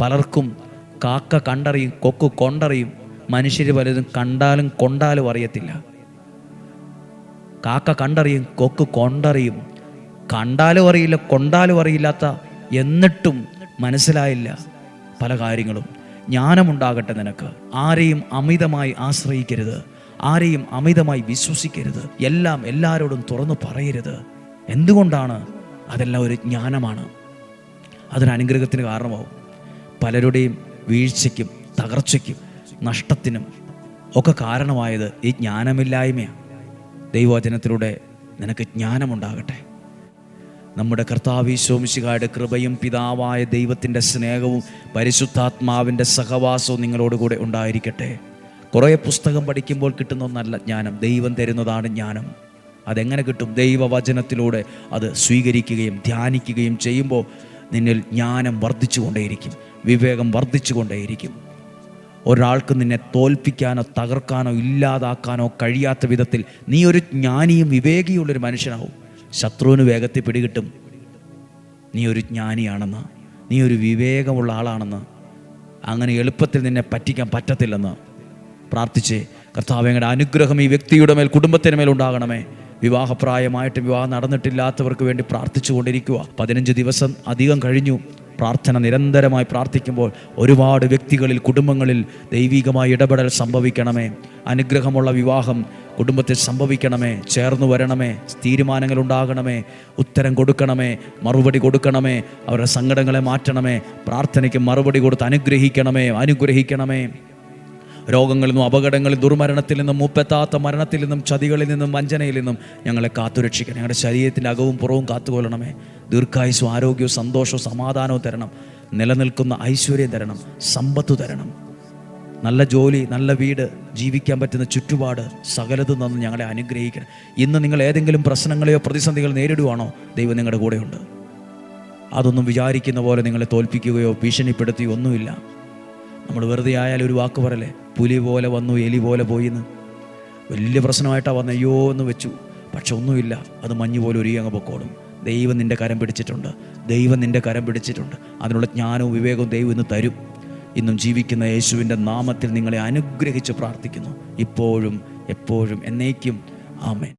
പലർക്കും കാക്ക കണ്ടറിയും കൊക്ക് കൊണ്ടറിയും മനുഷ്യർ പലതും കണ്ടാലും കൊണ്ടാലും അറിയത്തില്ല. കാക്ക കണ്ടറിയും കൊക്ക് കൊണ്ടറിയും കണ്ടാലും അറിയില്ല കൊണ്ടാലും അറിയില്ലാത്ത എന്നിട്ടും മനസ്സിലായില്ല പല കാര്യങ്ങളും. ജ്ഞാനമുണ്ടാകട്ടെ നിനക്ക്. ആരെയും അമിതമായി ആശ്രയിക്കരുത്. ആരെയും അമിതമായി വിശ്വസിക്കരുത്. എല്ലാം എല്ലാവരോടും തുറന്നു പറയരുത്. എന്തുകൊണ്ടാണ് അതെല്ലാം ഒരു ജ്ഞാനമാണ്? അതിനനുഗ്രഹത്തിന് കാരണമാവും. പലരുടെയും വീഴ്ചയ്ക്കും തകർച്ചയ്ക്കും നഷ്ടത്തിനും ഒക്കെ കാരണമായത് ഈ ജ്ഞാനമില്ലായ്മയാണ്. ദൈവവചനത്തിലൂടെ നിനക്ക് ജ്ഞാനമുണ്ടാകട്ടെ. നമ്മുടെ കർത്താവിശോമിശികായുടെ കൃപയും പിതാവായ ദൈവത്തിന്റെ സ്നേഹവും പരിശുദ്ധാത്മാവിന്റെ സഹവാസവും നിങ്ങളോടുകൂടെ ഉണ്ടായിരിക്കട്ടെ. കുറേ പുസ്തകം പഠിക്കുമ്പോൾ കിട്ടുന്ന ഒന്നല്ല ജ്ഞാനം ദൈവം തരുന്നതാണ് ജ്ഞാനം. അതെങ്ങനെ കിട്ടും? ദൈവവചനത്തിലൂടെ അത് സ്വീകരിക്കുകയും ധ്യാനിക്കുകയും ചെയ്യുമ്പോൾ നിന്നിൽ ജ്ഞാനം വർദ്ധിച്ചുകൊണ്ടേയിരിക്കും വിവേകം വർദ്ധിച്ചുകൊണ്ടേയിരിക്കും. ഒരാൾക്ക് നിന്നെ തോൽപ്പിക്കാനോ തകർക്കാനോ ഇല്ലാതാക്കാനോ കഴിയാത്ത വിധത്തിൽ നീ ഒരു ജ്ഞാനിയും വിവേകിയുള്ളൊരു മനുഷ്യനാവും. ശത്രുവിന് വേഗത്തിൽ പിടികിട്ടും. നീ ഒരു ജ്ഞാനിയാണെന്ന് നീ ഒരു വിവേകമുള്ള ആളാണെന്ന് അങ്ങനെ എളുപ്പത്തിൽ നിന്നെ പറ്റിക്കാൻ പറ്റത്തില്ലെന്ന് പ്രാർത്ഥിച്ച് കർത്താവങ്ങളുടെ അനുഗ്രഹം ഈ വ്യക്തിയുടെ മേൽ കുടുംബത്തിന് മേൽ ഉണ്ടാകണമേ. വിവാഹപ്രായമായിട്ട് വിവാഹം നടന്നിട്ടില്ലാത്തവർക്ക് വേണ്ടി പ്രാർത്ഥിച്ചു കൊണ്ടിരിക്കുക. പതിനഞ്ച് ദിവസം അധികം കഴിഞ്ഞു. പ്രാർത്ഥന നിരന്തരമായി പ്രാർത്ഥിക്കുമ്പോൾ ഒരുപാട് വ്യക്തികളിൽ കുടുംബങ്ങളിൽ ദൈവികമായ ഇടപെടൽ സംഭവിക്കണമേ. അനുഗ്രഹമുള്ള വിവാഹം കുടുംബത്തിൽ സംഭവിക്കണമേ. ചേർന്നു വരണമേ. തീരുമാനങ്ങൾ ഉണ്ടാകണമേ. ഉത്തരം കൊടുക്കണമേ. മറുപടി കൊടുക്കണമേ. അവരുടെ സങ്കടങ്ങളെ മാറ്റണമേ. പ്രാർത്ഥനയ്ക്ക് മറുപടി കൊടുത്ത് അനുഗ്രഹിക്കണമേ. അനുഗ്രഹിക്കണമേ. രോഗങ്ങളിൽ നിന്നും അപകടങ്ങളിൽ ദുർമരണത്തിൽ നിന്നും മുപ്പെത്താത്ത മരണത്തിൽ നിന്നും ചതികളിൽ നിന്നും വഞ്ചനയിൽ നിന്നും ഞങ്ങളെ കാത്തുരക്ഷിക്കണം ഞങ്ങളുടെ ശരീരത്തിന്റെ അകവും പുറവും കാത്തുകൊള്ളണമേ. ദീർഘായുസ്സും ആരോഗ്യവും സന്തോഷവും സമാധാനവും തരണം. നിലനിൽക്കുന്ന ഐശ്വര്യം തരണം. സമ്പത്ത് തരണം. നല്ല ജോലി നല്ല വീട് ജീവിക്കാൻ പറ്റുന്ന ചുറ്റുപാട് സകലതും തന്ന് ഞങ്ങളെ അനുഗ്രഹിക്കണം. ഇന്ന് നിങ്ങൾ ഏതെങ്കിലും പ്രശ്നങ്ങളെയോ പ്രതിസന്ധികൾ നേരിടുവാണോ? ദൈവം നിങ്ങളുടെ കൂടെയുണ്ട്. അതൊന്നും വിചാരിക്കുന്ന പോലെ നിങ്ങളെ തോൽപ്പിക്കുകയോ ഭീഷണിപ്പെടുത്തുകയോ ഒന്നുമില്ല. നമ്മൾ വെറുതെ ആയാലും ഒരു വാക്ക് പറയല്ലേ? പുലി പോലെ വന്നു എലി പോലെ പോയിന്ന്. വലിയ പ്രശ്നമായിട്ടാണ് വന്ന അയ്യോ എന്ന് വെച്ചു. പക്ഷെ ഒന്നുമില്ല അത് മഞ്ഞ് പോലെ ഒരു അങ്ങ് പൊക്കോടും ദൈവം നിന്റെ കരം പിടിച്ചിട്ടുണ്ട്. ദൈവം നിന്റെ കരം പിടിച്ചിട്ടുണ്ട്. അതിനുള്ള ജ്ഞാനവും വിവേകവും ദൈവം ഇന്ന് തരും. ഇന്നും ജീവിക്കുന്ന യേശുവിന്റെ നാമത്തിൽ നിങ്ങളെ അനുഗ്രഹിച്ച് പ്രാർത്ഥിക്കുന്നു. ഇപ്പോഴും എപ്പോഴും എന്നേക്കും. ആമേൻ.